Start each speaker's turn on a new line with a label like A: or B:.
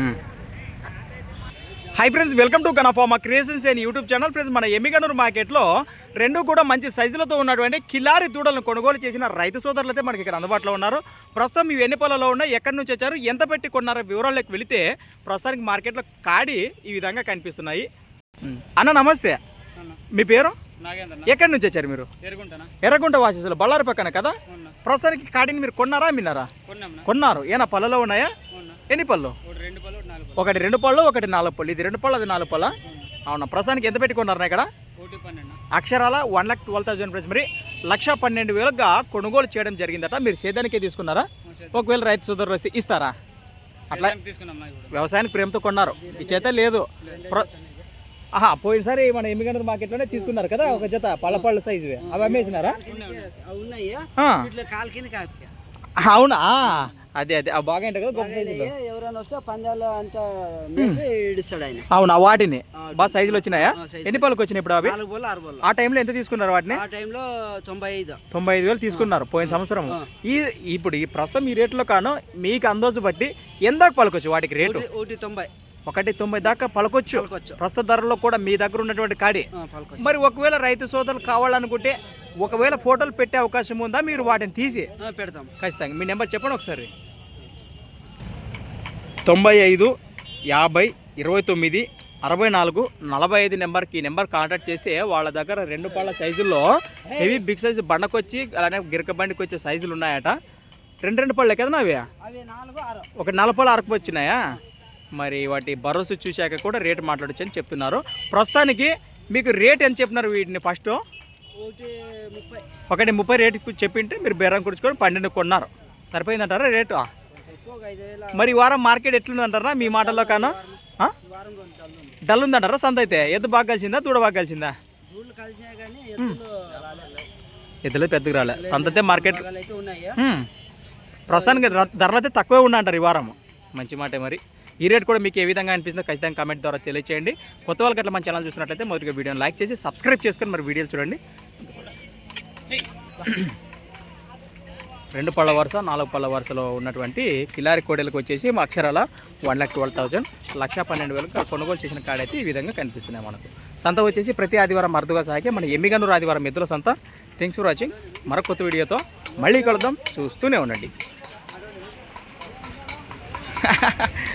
A: Um. Hi friends welcome to గణఫామా creations and YouTube channel. Friends మన ఎమ్మిగనూరు మార్కెట్లో రెండు కూడా మంచి సైజులతో ఉన్నటువంటి కిలారి దూడలను కొనుగోలు చేసిన రైతు సోదరులు అయితే మనకి ఇక్కడ అందుబాటులో ఉన్నారు. ప్రస్తుతం ఇవి ఎన్ని పొలాల్లో ఉన్నాయి ఎక్కడి నుంచి వచ్చారు ఎంత పెట్టి కొన్నారో వివరాల్లోకి వెళితే ప్రస్తుతానికి మార్కెట్లో కాడి ఈ విధంగా కనిపిస్తున్నాయి. అన్న నమస్తే. మీ పేరు? ఎక్కడి నుంచి వచ్చారు మీరు? ఎర్రగుంట వాసేసులు బళ్ళారి పక్కన కదా? ప్రస్తుతానికి కాడిని మీరు కొన్నారా మిన్నారా? కొన్నారు. ఏనా పళ్ళలో ఉన్నాయా?
B: ఉన్నా.
A: ఎన్ని పళ్ళు?
B: ఒకటి రెండు పళ్ళు ఒకటి నాలుగు పళ్ళు.
A: ఇది రెండు పళ్ళు అది నాలుగు పళ్ళ. అవునా. ప్రస్తుతానికి ఎంత పెట్టుకున్నారా ఇక్కడ? అక్షరాల one lakh twelve thousand price మరి లక్ష పన్నెండు వేలుగా కొనుగోలు చేయడం జరిగిందట. మీరు సేదానికే తీసుకున్నారా? ఒకవేళ రైతు సోదరులు ఇస్తారా? అట్లా వ్యవసాయానికి ప్రేమతో కొన్నారు. ఈ చేత లేదు. ఆహా పోయినసారి మన ఎమ్మిగండ్ర మార్కెట్లోనే తీసుకున్నారు కదా ఒక జత పళ్ళ పళ్ళు సైజు అవి అమ్మేసినారా? అవునా? అదే అదే. ఆ బాగా కదా గొప్ప సైజులో
C: ఎవరైనా వస్తే పందాలు అంతా ఇడిస్తాడు ఆయన.
A: అవునా? వాటిని? బాగా సైజులు వచ్చినాయా. ఎన్ని పళ్ళకి వచ్చినాయి ఇప్పుడు అవి? ఆ టైంలో ఎంత తీసుకున్నారు వాటిని?
C: ఆ టైంలో తొంభై ఐదు.
A: తొంభై ఐదు వేలు తీసుకున్నారు పోయిన సంవత్సరం. ఈ ఇప్పుడు ఈ ప్రస్తుతం ఈ రేట్లో కాను మీకు అందోజు బట్టి ఎందాక పలకొచ్చు వాటికి రేటు?
C: ఒకటి తొంభై.
A: ఒకటి తొంభై దాకా పలకొచ్చు. ప్రస్తుత ధరలో కూడా మీ దగ్గర ఉన్నటువంటి కాడి. మరి ఒకవేళ రైతు సోదరులు కావాలనుకుంటే ఒకవేళ ఫోటోలు పెట్టే అవకాశం ఉందా? మీరు వాటిని తీసి.
C: పెడతాం.
A: ఖచ్చితంగా. మీ నెంబర్ చెప్పండి ఒకసారి. తొంభై ఐదు యాభై ఇరవై తొమ్మిది అరవై నాలుగు నలభై ఐదు నెంబర్కి ఈ నెంబర్ కాంటాక్ట్ చేస్తే వాళ్ళ దగ్గర రెండు పళ్ళ సైజుల్లో హెవీ బిగ్ సైజు బండకొచ్చి అలానే గిరక బండికి వచ్చే సైజులు ఉన్నాయట. రెండు రెండు పళ్ళే కదా అవి ఒక నలపలు అరకు వచ్చినాయా? మరి వాటి భరోసా చూశాక కూడా రేటు మాట్లాడొచ్చు అని చెప్తున్నారు. ప్రస్తుతానికి మీకు రేట్ ఎంత చెప్పినారు వీటిని ఫస్ట్
C: ఒకటి ముప్పై.
A: రేటు చెప్పింటే మీరు బేరం కుడుచుకొని పన్నెండు కొన్నారు. సరిపోయిందంటారా రేటు? మరి ఈ వారం మార్కెట్ ఎట్లుందంటారా? మీ మాటల్లో కాను?
C: డల్ ఉంది.
A: డల్ ఉందంటారా సంత అయితే? ఎద్దు బాగా కలిసిందా దూడ బాగా కలిసిందా?
C: ఎద్దులు
A: పెద్దగా రాలే. సంత అయితే మార్కెట్. ప్రస్తుతానికి ధరలు అయితే తక్కువే ఉన్నాయంటారు ఈ వారం. మంచి మాటే మరి. ఈ రేట్ కూడా మీకు ఏ విధంగా అనిపిస్తుందో ఖచ్చితంగా కామెంట్ ద్వారా తెలియచేయండి. కొత్త వాళ్ళకి అట్లా మన ఛానల్ చూసినట్లయితే మొదటిగా వీడియోని లైక్ చేసి సబ్స్క్రైబ్ చేసుకొని మరి వీడియోలు చూడండి. రెండు పళ్ళ వరుస నాలుగు పళ్ళ వరుసలో ఉన్నటువంటి కిలారి కోడెలకు వచ్చేసి మా అక్షరాల వన్ ల్యాక్ ట్వెల్వ్ థౌజండ్ లక్ష పన్నెండు వేలకు కొనుగోలు చేసిన కాడ అయితే ఈ విధంగా కనిపిస్తున్నాయి మనకు. సంత వచ్చేసి ప్రతి ఆదివారం అరుదుగా సాగే మన ఎమ్మిగనూరు ఆదివారం ఎద్దుల సంత. థ్యాంక్స్ ఫర్ వాచింగ్ మరొక కొత్త వీడియోతో మళ్ళీ కలుద్దాం. చూస్తూనే ఉండండి.